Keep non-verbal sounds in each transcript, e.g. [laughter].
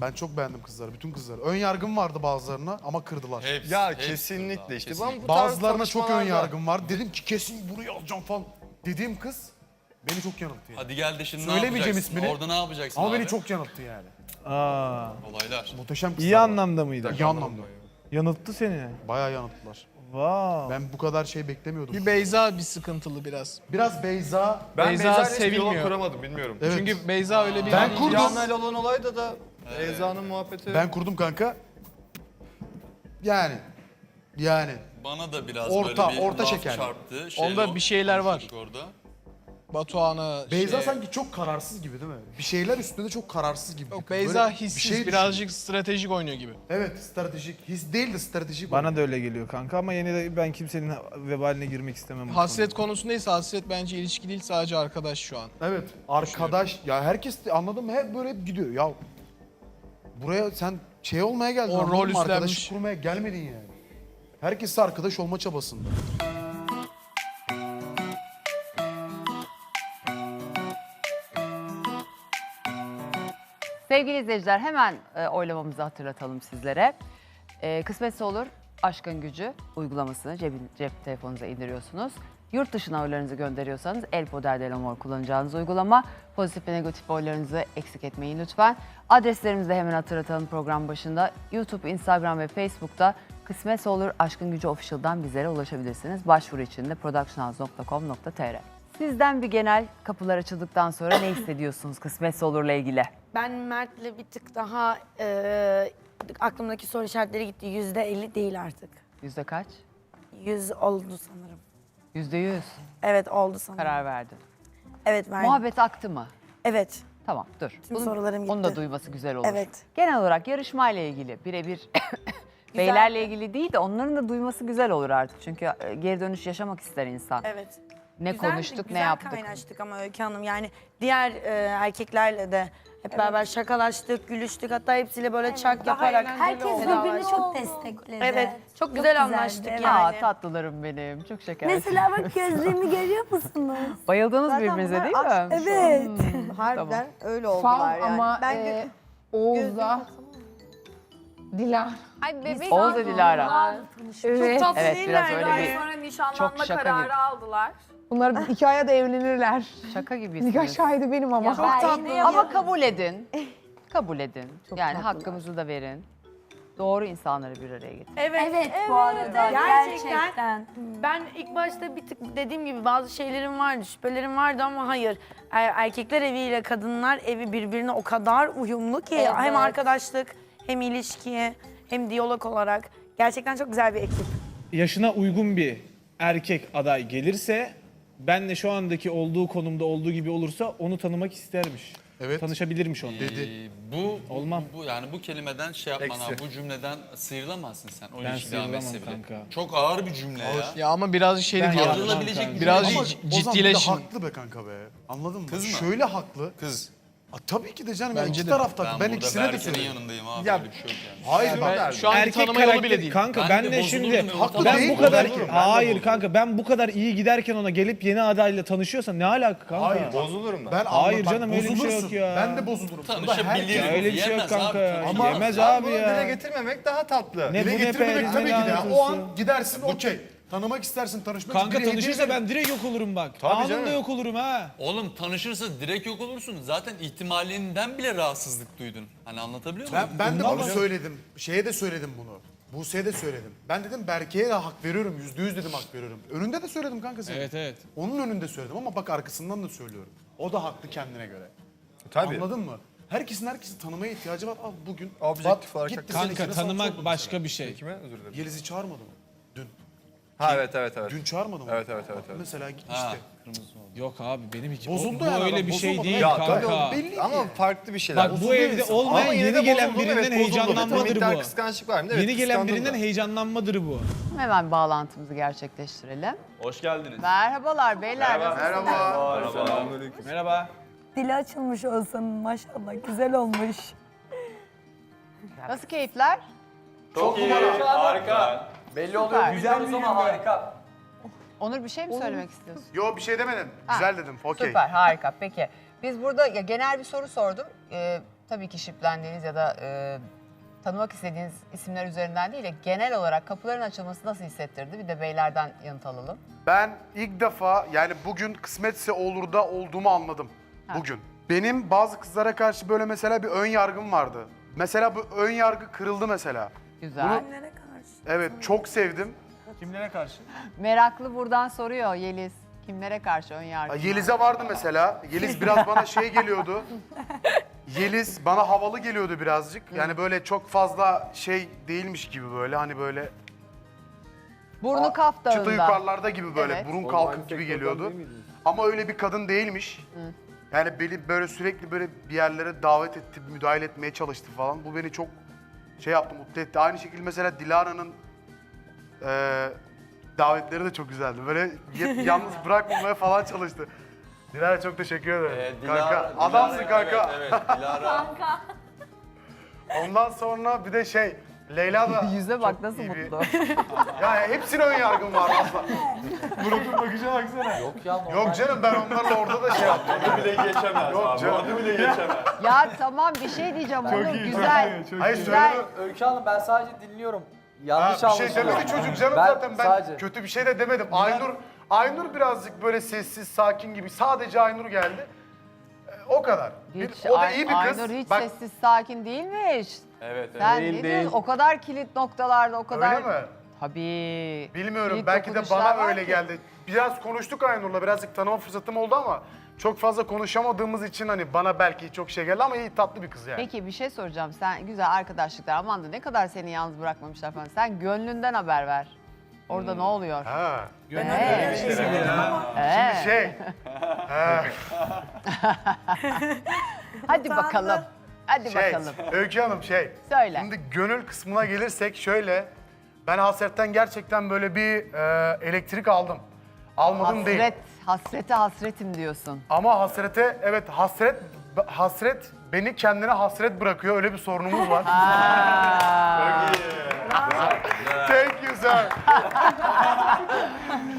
Ben çok beğendim kızları, bütün kızları. Ön yargım vardı bazılarına ama kırdılar. Hepsi, Ya hepsi kesinlikle işte. kesinlikle. Ben bu tarz Bazılarına çok ön tanışmalarda- yargım var. Dedim ki kesin burayı alacağım falan. Dediğim kız beni çok yanılttı yani. Hadi gel de şimdi ne Söylemeyeceğim yapacaksın? ismini. Orada ne yapacaksın Ama abi? beni çok yanılttı yani. Aa, Olaylar. Muhteşem kızlar. iyi var. anlamda mıydı? İyi anlamda. Yanılttı seni. Bayağı yanılttılar. Wow. Ben bu kadar şey beklemiyordum. Bir Beyza bir sıkıntılı biraz. Biraz Beyza. Ben Beyza Beyza hiç diyalog sevilmiyor. kuramadım bilmiyorum. Evet. Çünkü Beyza öyle bir... Ben kurdum. Rihanna olan olayda da Beyza'nın muhabbeti. Ben kurdum kanka. Yani. Yani. Bana da biraz Orta- böyle bir orta laf şeker. çarptı. Onda bir şeyler var. Orada. Batuhan'a Beyza şey- sanki çok kararsız gibi değil mi? Bir şeyler üstünde de çok kararsız gibi. bir Yok. Beyza Böyle hissiz şey birazcık stratejik oynuyor gibi. düşün- Evet stratejik. His değil de stratejik. Bana oynuyor. da öyle geliyor kanka ama yine de ben kimsenin vebaline girmek istemem. bu Hasret konusundaysa hasret bence ilişki değil sadece arkadaş şu an. Evet. Arkadaş. Ya herkes de anladım? Hep böyle hep gidiyor. Ya buraya sen şey olmaya geldin. O rol üstlenmiş. Arkadaşlık kurmaya gelmedin yani. Herkes arkadaş olma çabasında. Sevgili izleyiciler hemen e, oylamamızı hatırlatalım sizlere. E, kısmetse olur Aşkın Gücü uygulamasını cebin, cep telefonunuza indiriyorsunuz. Yurt dışına oylarınızı gönderiyorsanız El Poder del Amor kullanacağınız uygulama. Pozitif ve negatif oylarınızı eksik etmeyin lütfen. Adreslerimizi de hemen hatırlatalım program başında. YouTube, Instagram ve Facebook'ta Kısmetse olur Aşkın Gücü Official'dan bizlere ulaşabilirsiniz. Başvuru için de productionhouse.com.tr Sizden bir genel kapılar açıldıktan sonra ne [coughs] hissediyorsunuz Kısmetse olur'la ilgili? Ben Mert'le bir tık daha e, aklımdaki soru işaretleri gitti. Yüzde elli değil artık. Yüzde kaç? Yüz oldu sanırım. Yüzde yüz. Evet oldu sanırım. Karar verdin. Evet verdim. Muhabbet aktı mı? Evet. Tamam dur. Tüm sorularım Onu da gitti. duyması güzel olur. Evet. Genel olarak yarışmayla ilgili birebir [coughs] beylerle ilgili değil de onların da duyması güzel olur artık. Çünkü e, geri dönüş yaşamak ister insan. Evet. Ne Güzel- konuştuk ne güzel yaptık. kaynaştık ama Öykü Hanım. Yani diğer e, erkeklerle de hep beraber şakalaştık, gülüştük. Hatta hepsiyle böyle çak yaparak. Herkes birbirini çok destekledi. Evet. Çok güzel güzeldi, anlaştık evet. yani. Aa tatlılarım benim. Çok şeker. Mesela bak [laughs] gözlüğümü görüyor musunuz? Bayıldınız birbirinize değil mi? Evet. Harbiden öyle oldular Fav yani. ama ben e, Oğuz'a Dilara. Ay bebek. Oğuz ve Dilara. Evet. tatlı Evet biraz öyle bir Sonra çok nişanlanma şaka kararı gibi. aldılar. Bunlar iki aya da evlenirler. Şaka Nikah gibisiniz. şahidi benim ama. Ama kabul edin. [laughs] Kabul edin. yani hakkımızı da verin. Doğru insanları bir araya getirin. Evet. Evet, bu arada Gerçekten. Ben ilk başta bir tık dediğim gibi bazı şeylerim vardı, şüphelerim vardı ama hayır. Er- Erkekler eviyle kadınlar evi birbirine o kadar uyumlu ki Evet. hem arkadaşlık hem ilişkiye hem diyalog olarak gerçekten çok güzel bir ekip. Yaşına uygun bir erkek aday gelirse ben de şu andaki olduğu konumda olduğu gibi olursa onu tanımak istermiş. Evet. Tanışabilirmiş onunla. Dedi. Ee, bu, Olmam. bu, bu yani bu kelimeden şey yapman Eksi. abi, bu cümleden sıyrılamazsın sen. O Ben ilişki devam etse sıyrılamam bile. kanka. Çok ağır bir cümle ya. Ya ama biraz şey Ben diyor. yapmam Kaldırılabilecek bir Biraz Ama Ama c- Ozan bir de ciddileşin. haklı be kanka be. Anladın mı? Kız mı? Şöyle haklı. Kız. Aa, tabii ki de canım. Bence iki de. tarafta. Ben, Ben, ikisine de söylüyorum. yanındayım abi. Ya- Öyle bir şey yok yani. Hayır Ben- ben, Şu an Erkek tanıma yolu bile değil. kanka Ben ben, de şimdi haklı ben değil, bu kadar ben hayır kanka ben bu kadar iyi giderken ona gelip yeni adayla tanışıyorsa ne alaka kanka? Hayır. Bozulurum ben. ben Hayır bak, canım, öyle bir şey yok ya. Ben de bozulurum. Herkes- öyle bir şey yok kanka. ama- Yemez abi bunu ya. dile getirmemek daha tatlı. Ne Dile bu ne tabii ki de. O an gidersin okey. Tanımak istersin, tanışmak Kanka biri tanışırsa ben direkt yok olurum bak. Tabii Anında canım. yok olurum ha. Oğlum tanışırsa direkt yok olursun. Zaten ihtimalinden bile rahatsızlık duydun. Hani anlatabiliyor muyum? Ben, ben de Bundan bunu mı? söyledim. Şeye de söyledim bunu. Buse'ye de söyledim. Ben dedim Berke'ye de hak veriyorum. Yüzde yüz dedim hak veriyorum. Önünde de söyledim kanka senin. Evet evet. Onun önünde söyledim ama bak arkasından da söylüyorum. O da haklı kendine göre. Tabii. Anladın mı? Herkesin herkesi tanımaya ihtiyacı var. Al bugün. Objektif olarak Kanka tanımak başka bir şey. Kime? Özür dilerim. Yeliz'i çağırmadı mı? Ha evet evet evet. Dün çağırmadı mı? Evet, evet, evet, evet. Mesela gitmişti. Ha, kırmızı oldu. Yok abi benim hiç Bozuldu bu yani öyle adam, bir şey bozulmadı. değil Ya tabii kanka. oğlum, belli. Ama farklı bir şeyler. Bak bu Bozuldu evde insan. olmayan Ama yine yeni de gelen bozuldu, birinden evet, bozuldu. heyecanlanmadır Miktar bu. kıskançlık var? Evet, Yeni gelen kıskandım birinden da. heyecanlanmadır bu. Hemen bağlantımızı gerçekleştirelim. Hoş geldiniz. Merhabalar beyler. Merhaba. Merhaba. Dili açılmış olsun maşallah güzel olmuş. Nasıl keyifler? Çok iyi. Harika. Belli oluyor. Güzel ama harika. Onur bir şey mi söylemek istiyorsun? Yo bir şey demedim. Güzel dedim. Okey. Süper, harika. Peki. Biz burada ya genel bir soru sordum. Ee, tabii ki şiplendiğiniz ya da e, tanımak istediğiniz isimler üzerinden değil de genel olarak kapıların açılması nasıl hissettirdi? Bir de beylerden yanıt alalım. Ben ilk defa yani bugün kısmetse olur da olduğumu anladım. Bugün. Benim bazı kızlara karşı böyle mesela bir ön yargım vardı. Mesela bu ön yargı kırıldı mesela. Güzel. Bunu- Evet çok sevdim. Kimlere karşı? Meraklı buradan soruyor Yeliz. Kimlere karşı ön yargı? Ya Yeliz'e vardı mesela. Yeliz [laughs] biraz bana şey geliyordu. Yeliz bana havalı geliyordu birazcık. Yani böyle çok fazla şey değilmiş gibi böyle hani böyle Burnu kaf çıta dağında. yukarılarda gibi böyle Evet. burun kalkık gibi geliyordu. Ama öyle bir kadın değilmiş. Yani beni böyle sürekli böyle bir yerlere davet etti, müdahale etmeye çalıştı falan. Bu beni çok şey yaptı, mutlu etti. Aynı şekilde mesela Dilara'nın eee, davetleri de çok güzeldi. Böyle y- [laughs] yalnız bırakmamaya falan çalıştı. Dilara çok teşekkür ederim. Ee, kanka, Dilara- adamsın Dilara- kanka. Evet, evet Dilara. Ondan sonra bir de şey, Leyla da [laughs] Yüze bak çok nasıl iyi bir- mutlu. [laughs] Ya hepsine ön yargım var [laughs] aslında. Murat'ın bakışa baksana. Yok ya normal. Yok canım ben onlarla orada da şey yaptım. bile geçemez Yok abi. canım. Adı bile geçemez. ya tamam bir şey diyeceğim oğlum güzel. Hayır Güzel. söyle. Öykü Hanım ben sadece dinliyorum. Ha, Yanlış bir şey anlaşılıyor. demedi çocuk canım Ben zaten ben sadece- kötü bir şey de demedim. Aynur Aynur birazcık böyle sessiz sakin gibi sadece Aynur geldi. Ee, o kadar. Bir- Hiç, o da Ay- iyi bir kız. Aynur hiç Bak, sessiz sakin değilmiş. Evet, evet. Sen ne diyorsun? O kadar kilit noktalarda o kadar... Öyle mi? Tabii. Bilmiyorum Kilit belki de dokunuşlar bana var öyle ki. geldi. Biraz konuştuk Aynur'la birazcık tanıma fırsatım oldu ama çok fazla konuşamadığımız için hani bana belki çok şey geldi ama iyi tatlı bir kız yani. Peki bir şey soracağım. Sen güzel arkadaşlıklar aman da ne kadar seni yalnız bırakmamışlar falan. Sen gönlünden haber ver. Orada ne oluyor? Ha. Ee, ee. Şey. ha, [laughs] Hadi bakalım. Hadi şey. bakalım. Öykü Hanım şey. Söyle. Şimdi gönül kısmına gelirsek şöyle. Ben Hasret'ten gerçekten böyle bir e, elektrik aldım. Almadım değil. Hasret, hasrete hasretim diyorsun. Ama hasrete evet hasret hasret beni kendine hasret bırakıyor. Öyle bir sorunumuz var. [laughs] Thank you sir.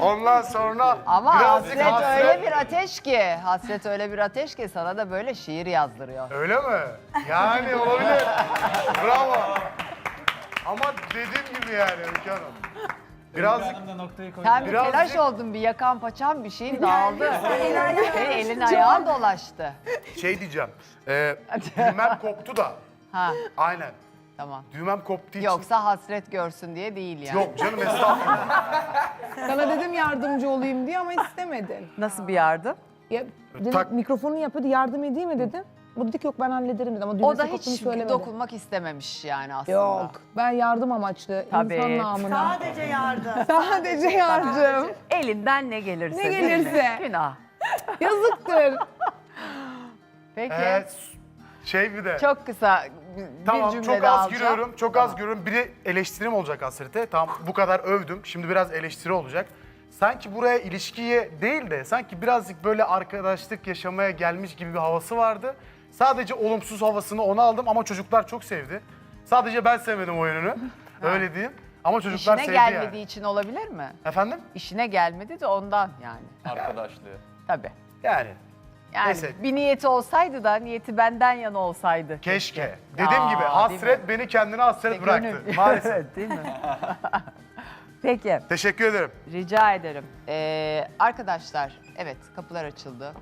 [laughs] Ondan sonra Ama birazcık hasret, öyle ateş ki, hasret öyle bir ateş ki sana da böyle şiir yazdırıyor. Öyle mi? Yani olabilir. Bravo. Ama dediğim gibi yani Öykü Hanım. Birazcık da noktayı koy. Sen bir Birazcık- telaş oldun, bir yakan paçan bir şeyin dağıldı. Senin elin ayağın dolaştı. şey diyeceğim. E, düğmem koptu da. Ha, Aynen. Tamam. Düğmem koptuğu için. Yoksa hasret görsün diye değil yani. Yok canım [laughs] estağfurullah. Sana dedim yardımcı olayım diye ama istemedin. Nasıl bir yardım? Ya, dedim, Tak- mikrofonu yapıyordu yardım edeyim mi dedim. Bu dedi ki yok ben hallederim dedi ama O düğmesi da koptuğunu hiç söylemedi. dokunmak istememiş yani aslında. Yok ben yardım amaçlı Tabii. insan namına. Sadece yardım. [laughs] Sadece yardım. Elinden ne gelirse. Ne değil mi? gelirse. Günah. Yazıktır. Peki. Ee, şey bir de. Çok kısa bir Tamam cümle çok az alacağım. gülüyorum. Çok az gülüyorum. Biri eleştirim olacak Hasret'e. Tamam bu kadar övdüm. Şimdi biraz eleştiri olacak. Sanki buraya ilişkiye değil de sanki birazcık böyle arkadaşlık yaşamaya gelmiş gibi bir havası vardı. Sadece olumsuz havasını ona aldım ama çocuklar çok sevdi. Sadece ben sevmedim o yönünü. [laughs] Öyle diyeyim. Ama çocuklar İşine sevdi gelmediği yani. için olabilir mi? Efendim? İşine gelmedi de ondan yani. Arkadaşlığı. Tabii. Yani Yani Neyse. bir niyeti olsaydı da niyeti benden yana olsaydı. keşke. Dediğim Aa, gibi değil hasret beni kendine hasret İşte bıraktı. gönül. [laughs] Maalesef. Değil mi? [laughs] Peki, Teşekkür ederim. rica ederim. Ee, arkadaşlar, evet kapılar açıldı.